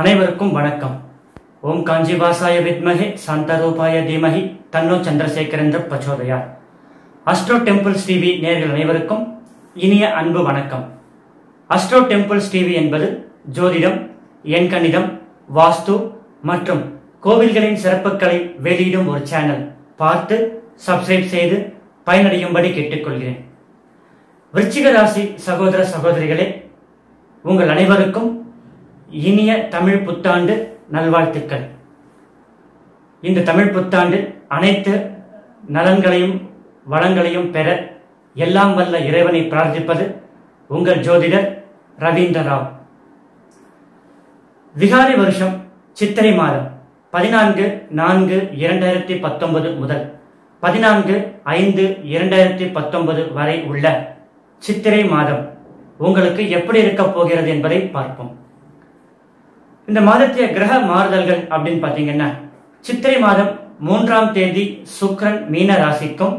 அனைவருக்கும் வணக்கம். ஓம் காஞ்சிவாசாய வித்மகே சாந்தரூபாய தீமகி தன்னோ சந்திரசேகரேந்திர பிரச்சோதயா. அஸ்ட்ரோ டெம்பிள்ஸ் டிவி நேர்கள் அனைவருக்கும் இனிய அன்பு வணக்கம். அஸ்ட்ரோ டெம்பிள்ஸ் டிவி என்பது ஜோதிடம் எண்கணிதம் வாஸ்து மற்றும் கோவில்களின் சிறப்புகளை வெளியிடும் ஒரு சேனல். பார்த்து சப்ஸ்கிரைப் செய்து பயனடையும்படி கேட்டுக்கொள்கிறேன். விருச்சிக ராசி சகோதர சகோதரிகளே உங்கள் அனைவருக்கும் இனிய தமிழ் புத்தாண்டு நல்வாழ்த்துக்கள். இந்த தமிழ் புத்தாண்டு அனைத்து நலன்களையும் வளங்களையும் பெற எல்லாம் வல்ல இறைவனை பிரார்த்திப்பது உங்கள் ஜோதிடர் ரவீந்திர ராவ். விகாரி வருஷம் சித்திரை மாதம் பதினான்கு நான்கு இரண்டாயிரத்தி பத்தொன்பது முதல் பதினான்கு ஐந்து இரண்டாயிரத்தி பத்தொன்பது வரை உள்ள சித்திரை மாதம் உங்களுக்கு எப்படி இருக்கப் போகிறது என்பதை பார்ப்போம். இந்த மாதத்திய கிரக மாறுதல்கள் அப்படின்னு பாத்தீங்கன்னா சித்திரை மாதம் மூன்றாம் தேதி சுக்ரன் மீன ராசிக்கும்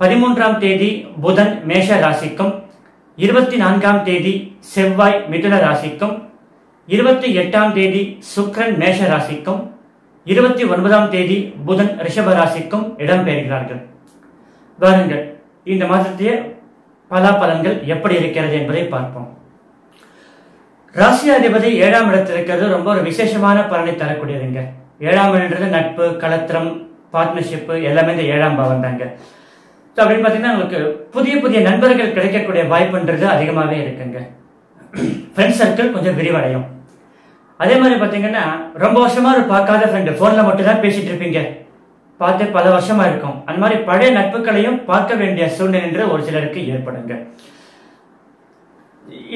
பதிமூன்றாம் தேதி புதன் மேஷ ராசிக்கும் இருபத்தி நான்காம் தேதி செவ்வாய் மிதுன ராசிக்கும் இருபத்தி எட்டாம் தேதி சுக்ரன் மேஷ ராசிக்கும் இருபத்தி ஒன்பதாம் தேதி புதன் ரிஷப ராசிக்கும் இடம்பெறுகிறார்கள் வாருங்கள் இந்த மாதத்திய பலாபலன்கள் எப்படி இருக்கிறது என்பதை பார்ப்போம். ராசி அதிபதி ஏழாம் இடத்தில் இருக்கிறது ரொம்ப ஒரு விசேஷமான பலனை தரக்கூடியதுங்க. ஏழாம் இடம்ன்றது நட்பு கலத்திரம் பார்ட்னர்ஷிப் எல்லாமே இந்த ஏழாம் பாவம் தாங்க ஸோ அப்படின்னு பார்த்தீங்கன்னா உங்களுக்கு புதிய புதிய நண்பர்கள் கிடைக்கக்கூடிய வாய்ப்புன்றது அதிகமாகவே இருக்குங்க. ஃப்ரெண்ட் சர்க்கிள் கொஞ்சம் விரிவடையும். அதே மாதிரி பார்த்தீங்கன்னா ரொம்ப வருஷமா ஒரு பார்க்காத ஃப்ரெண்டு ஃபோனில் மட்டும் தான் பேசிட்டு இருப்பீங்க. பார்த்து பல வருஷமா இருக்கும். அந்த மாதிரி பழைய நட்புகளையும் பார்க்க வேண்டிய சூழ்நிலை ஒரு சிலருக்கு ஏற்படுங்க.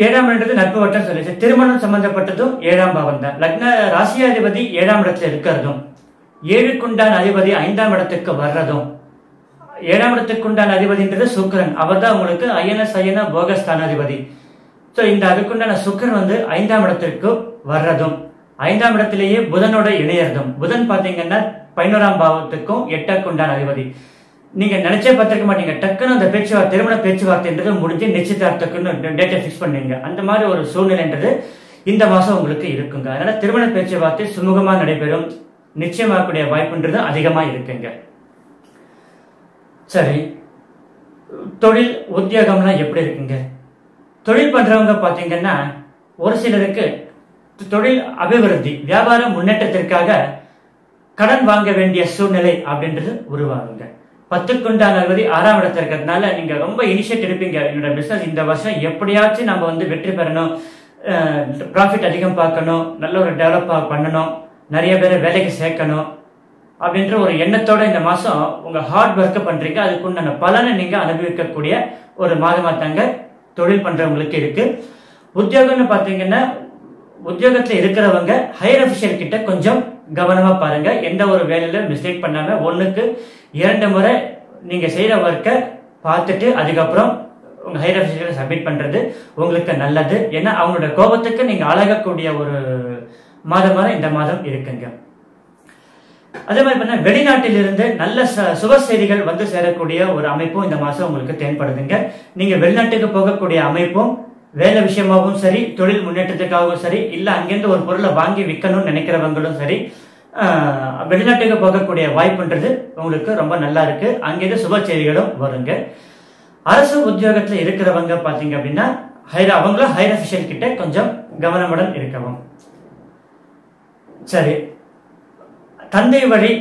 ஏழாம் இடத்து நட்பு வட்டம் சொல்லிச்சு. திருமணம் சம்பந்தப்பட்டதும் ஏழாம் பாவம் தான். லக்ன ராசியாதிபதி ஏழாம் இடத்துல இருக்கிறதும் ஏழுக்குண்டான அதிபதி ஐந்தாம் இடத்துக்கு வர்றதும் ஏழாம் இடத்துக்குண்டான அதிபதின்றது சுக்கரன். அவர் தான் உங்களுக்கு அயன சயன போகஸ்தானாதிபதி. ஸோ இந்த அதுக்குண்டான சுக்கரன் வந்து ஐந்தாம் இடத்திற்கு வர்றதும் ஐந்தாம் இடத்திலேயே புதனோட இணையறதும். புதன் பார்த்தீங்கன்னா பதினோராம் பாவத்துக்கும் எட்டாக்குண்டான அதிபதி. நீங்க நினைச்சே பார்த்திருக்க மாட்டீங்க. டக்குன்னு அந்த பேச்சுவார்த்தை திருமண பேச்சுவார்த்தைன்றது முடிஞ்சு நிச்சயதார்த்தக்குன்னு டேட்டை ஃபிக்ஸ் பண்ணுவீங்க அந்த மாதிரி ஒரு சூழ்நிலைன்றது இந்த மாசம் உங்களுக்கு இருக்குங்க. அதனால திருமண பேச்சுவார்த்தை சுமூகமா நடைபெறும். நிச்சயமாகக்கூடிய வாய்ப்புன்றது அதிகமா இருக்குங்க. சரி. தொழில் உத்தியோகம்னா எப்படி இருக்குங்க? தொழில் பண்றவங்க பாத்தீங்கன்னா ஒரு சிலருக்கு தொழில் அபிவிருத்தி வியாபார முன்னேற்றத்திற்காக கடன் வாங்க வேண்டிய சூழ்நிலை அப்படின்றது உருவாகுங்க. பத்துக்குண்டான அறுபது ஆறாம் இடத்துல இருக்கிறதுனால நீங்க ரொம்ப இனிஷியேட் எடுப்பீங்க. என்னோட பிசினஸ் இந்த வருஷம் எப்படியாச்சும் நம்ம வந்து வெற்றி பெறணும். ப்ராஃபிட் அதிகம் பார்க்கணும். நல்ல ஒரு டெவலப் பண்ணணும். நிறைய பேரை வேலைக்கு சேர்க்கணும். அப்படின்ற ஒரு எண்ணத்தோட இந்த மாசம் உங்க ஹார்ட் ஒர்க்கை பண்றீங்க. அதுக்குண்டான பலனை நீங்க அனுபவிக்கக்கூடிய ஒரு மாதமா தாங்க தொழில் பண்றவங்களுக்கு இருக்கு. உத்தியோகம்னு பாத்தீங்கன்னா உத்தியோகத்துல இருக்கிறவங்க ஹையர் அபிஷியல் கிட்ட கொஞ்சம் கவனமாக பாருங்கள் எந்த ஒரு வேலையில் மிஸ்டேக் பண்ணாமல் ஒன்றுக்கு இரண்டு முறை நீங்கள் செய்கிற ஒர்க்கை பார்த்துட்டு அதுக்கப்புறம் உங்கள் ஹையர் அபிஷியல் சப்மிட் பண்ணுறது உங்களுக்கு நல்லது. ஏன்னா அவங்களோட கோபத்துக்கு நீங்கள் அழகக்கூடிய ஒரு மாதமாக இந்த மாதம் இருக்குங்க. அதே மாதிரி பண்ண வெளிநாட்டிலிருந்து நல்ல சுப செய்திகள் வந்து சேரக்கூடிய ஒரு அமைப்பும் இந்த மாதம் உங்களுக்கு தேன்படுதுங்க. நீங்கள் வெளிநாட்டுக்கு போகக்கூடிய அமைப்பும் வேலை விஷயமாகவும் சரி தொழில் முன்னேற்றத்துக்காகவும் சரி இல்ல அங்கேருந்து ஒரு பொருளை வாங்கி விற்கணும்னு நினைக்கிறவங்களும் சரி வெளிநாட்டுக்கு போகக்கூடிய வாய்ப்புன்றது உங்களுக்கு ரொம்ப நல்லா இருக்கு. அங்கேருந்து சுப செய்திகளும் வருங்க. அரசு உத்தியோகத்துல இருக்கிறவங்க பாத்தீங்க அப்படின்னா ஹைர அவங்களும் ஹையர் அபிஷியல் கிட்ட கொஞ்சம் கவனமுடன் இருக்கவும். சரி. தந்தை வழி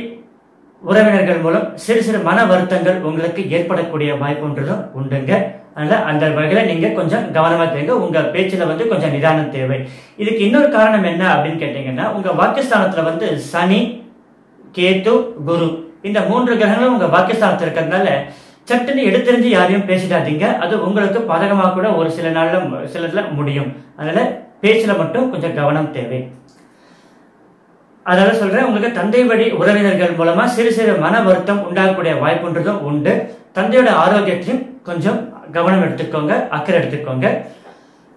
உறவினர்கள் மூலம் சிறு சிறு மன வருத்தங்கள் உங்களுக்கு ஏற்படக்கூடிய வாய்ப்புன்றதும் உண்டுங்க. அதனால அந்த வகையில நீங்க கொஞ்சம் கவனமா தேங்க உங்க பேச்சுல வந்து கொஞ்சம் நிதானம் தேவை. இதுக்கு இன்னொரு காரணம் என்ன அப்படின்னு கேட்டீங்கன்னா உங்க வாக்கியஸ்தானத்துல வந்து சனி கேத்து குரு இந்த மூன்று கிரகங்களும் உங்க வாக்கியஸ்தானத்துல இருக்கிறதுனால சட்டுன்னு எடுத்தெறிஞ்சு யாரையும் பேசிடாதீங்க. அது உங்களுக்கு பாதகமா கூட ஒரு சில நாள்ல சிலதுல முடியும். அதனால பேச்சுல மட்டும் கொஞ்சம் கவனம் தேவை. அதனால சொல்றேன் உங்களுக்கு தந்தை வழி உறவினர்கள் மூலமா சிறு சிறு மன வருத்தம் உண்டாகக்கூடிய வாய்ப்புன்றதும் உண்டு. தந்தையோட ஆரோக்கியத்தையும் கொஞ்சம் கவனம் எடுத்துக்கோங்க அக்கறை எடுத்துக்கோங்க.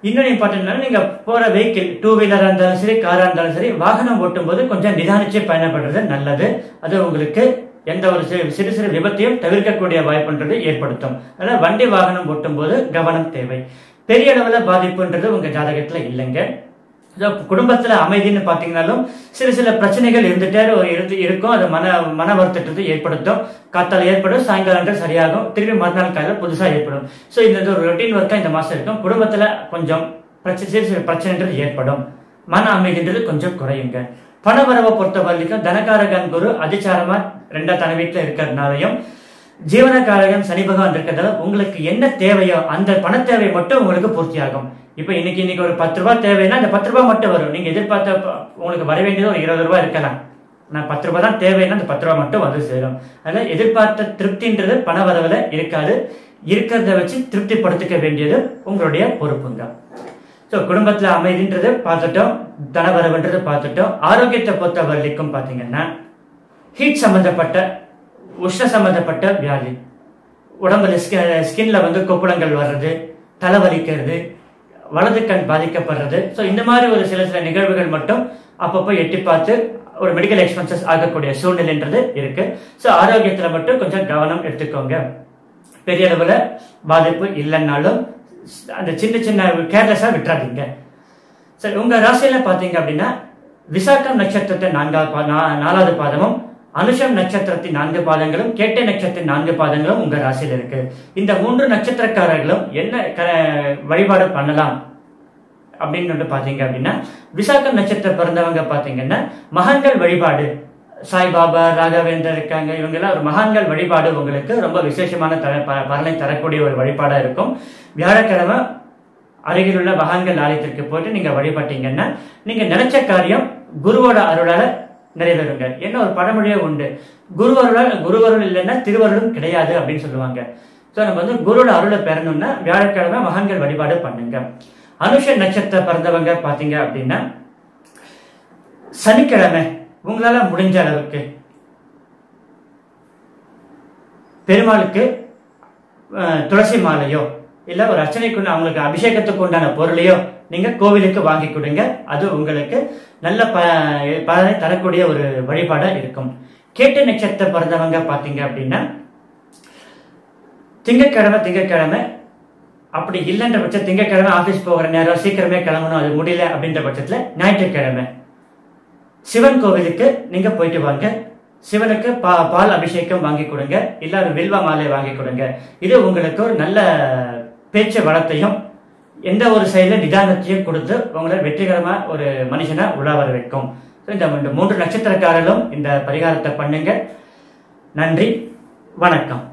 இன்னொரு இம்பார்ட்டன்ட் நீங்க போற வெஹிக்கிள் டூ வீலரா இருந்தாலும் சரி காரா இருந்தாலும் சரி வாகனம் ஓட்டும் போது கொஞ்சம் நிதானிச்சு பயணப்படுறது நல்லது. அது உங்களுக்கு எந்த ஒரு சிறு சிறு விபத்தையும் தவிர்க்கக்கூடிய வாய்ப்புன்றது ஏற்படுத்தும். அதனால வண்டி வாகனம் ஓட்டும் போது கவனம் தேவை. பெரிய அளவுல பாதிப்புன்றது உங்க ஜாதகத்துல இல்லைங்க. குடும்பத்துல அமைதின்னு பாத்தீங்கன்னாலும் சில சில பிரச்சனைகள் இருந்துட்டே ஒரு இருந்து இருக்கும். அது மன மன வருத்தத்தை ஏற்படுத்தும். காத்தால ஏற்படும். சாயங்காலம் சரியாகும். திரும்பி மறுநாள் காலையில் புதுசா ஏற்படும். ஸோ இந்த ஒரு ரொட்டீன் ஒர்க்கா இந்த மாசம் இருக்கும். குடும்பத்துல கொஞ்சம் பிரச்சனை சிறு சில பிரச்சனைன்றது ஏற்படும். மன அமைதின்றது கொஞ்சம் குறையுங்க. பணவரவை பொறுத்த வரைக்கும் தனகாரகன் குரு அதிச்சாரமா ரெண்டா தன வீட்டுல இருக்கிறதுனாலையும் ஜீவனகாரகன் சனி பகவான் இருக்கிறதால உங்களுக்கு என்ன தேவையோ அந்த பண தேவை மட்டும் உங்களுக்கு பூர்த்தியாகும். இப்போ இன்னைக்கு இன்னைக்கு ஒரு பத்து ரூபாய் தேவைன்னா அந்த பத்து ரூபாய் மட்டும் வரும். நீங்க எதிர்பார்த்த உங்களுக்கு வர வேண்டியது ஒரு இருபது ரூபாய் இருக்கலாம். நான் பத்து ரூபாய் தான் தேவைன்னா அந்த பத்து ரூபாய் மட்டும் வந்து சேரும். அதனால எதிர்பார்த்த திருப்தின்றது பண வரவுல இருக்காது. இருக்கிறத வச்சு திருப்திப்படுத்திக்க வேண்டியது உங்களுடைய பொறுப்புங்க. ஸோ குடும்பத்தில் அமைதின்றது பார்த்துட்டோம். தனவரவுன்றது பார்த்துட்டோம். ஆரோக்கியத்தை பொறுத்த வரலிக்கும் பார்த்தீங்கன்னா ஹீட் சம்பந்தப்பட்ட உஷ்ண சம்பந்தப்பட்ட வியாதி. உடம்புல ஸ்கின்ல வந்து கொப்புளங்கள் வர்றது தலைவலிக்கிறது வலது கண் பாதிக்கப்படுறது. ஸோ இந்த மாதிரி ஒரு சில சில நிகழ்வுகள் மட்டும் அப்பப்போ எட்டி பார்த்து ஒரு மெடிக்கல் எக்ஸ்பென்சஸ் ஆகக்கூடிய சூழ்நிலைன்றது இருக்கு. ஸோ ஆரோக்கியத்தில் மட்டும் கொஞ்சம் கவனம் எடுத்துக்கோங்க. பெரிய அளவில் பாதிப்பு இல்லைன்னாலும் அந்த சின்ன சின்ன கேர்லெஸ்ஸாக விட்டுறாதீங்க. சரி உங்கள் ராசியில் பார்த்தீங்க அப்படின்னா விசாக்கம் நட்சத்திரத்தை நான்காவது பா- நா- நாலாவது பாதமும் அனுஷம் நட்சத்திரத்தின் நான்கு பாதங்களும் கேட்டை நட்சத்திரத்தின் நான்கு பாதங்களும் உங்க ராசியில் இருக்கு. இந்த மூன்று நட்சத்திரக்காரர்களும் என்ன வழிபாடு பண்ணலாம் அப்படின்னு வந்து பாத்தீங்க அப்படின்னா விசாகம் நட்சத்திரம் பிறந்தவங்க பாத்தீங்கன்னா மகான்கள் வழிபாடு. சாய்பாபா ராகவேந்தர் இருக்காங்க. இவங்கெல்லாம் ஒரு மகான்கள் வழிபாடு உங்களுக்கு ரொம்ப விசேஷமான தர ப- பலனை தரக்கூடிய ஒரு வழிபாடா இருக்கும். வியாழக்கிழமை அருகிலுள்ள மகான்கள் ஆலயத்திற்கு போயிட்டு நீங்க வழிபட்டீங்கன்னா நீங்க நினைச்ச காரியம் குருவோட அருளால நிறைவேறுங்க என்ன ஒரு பழமொழியே உண்டு. குரு அருளால் குரு அருள் இல்லைன்னா திருவருளும் கிடையாது அப்படின்னு சொல்லுவாங்க. ஸோ நம்ம வந்து குருவோட அருளை பெறணும்னா வியாழக்கிழமை மகான்கள் வழிபாடு பண்ணுங்க. அனுஷ நட்சத்திரம் பிறந்தவங்க பார்த்தீங்க அப்படின்னா சனிக்கிழமை உங்களால முடிஞ்ச அளவுக்கு பெருமாளுக்கு துளசி மாலையோ இல்லை ஒரு அர்ச்சனைக்குள்ள அவங்களுக்கு அபிஷேகத்துக்கு உண்டான பொருளையோ நீங்க கோவிலுக்கு வாங்கி கொடுங்க. அது உங்களுக்கு நல்ல ப பலனை தரக்கூடிய ஒரு வழிபாடா இருக்கும். கேட்டு நட்சத்திரம் பிறந்தவங்க பாத்தீங்க அப்படின்னா திங்கக்கிழமை திங்கட்கிழமை அப்படி இல்லைன்ற பட்சம் திங்கக்கிழமை ஆபீஸ் போகிற நேரம் சீக்கிரமே கிளம்பணும் அது முடியல அப்படின்ற பட்சத்துல ஞாயிற்றுக்கிழமை. சிவன் கோவிலுக்கு நீங்க போயிட்டு வாங்க. சிவனுக்கு பா பால் அபிஷேகம் வாங்கி கொடுங்க. இல்ல வில்வ மாலை வாங்கி கொடுங்க. இது உங்களுக்கு ஒரு நல்ல பேச்சு வளத்தையும் எந்த ஒரு செயல நிதானத்தையும் கொடுத்து உங்களை வெற்றிகரமா ஒரு மனுஷனை உலா வர வைக்கும் இந்த மூன்று- மூன்று நட்சத்திரக்காரர்களும் இந்த பரிகாரத்தை பண்ணுங்க. நன்றி. வணக்கம்.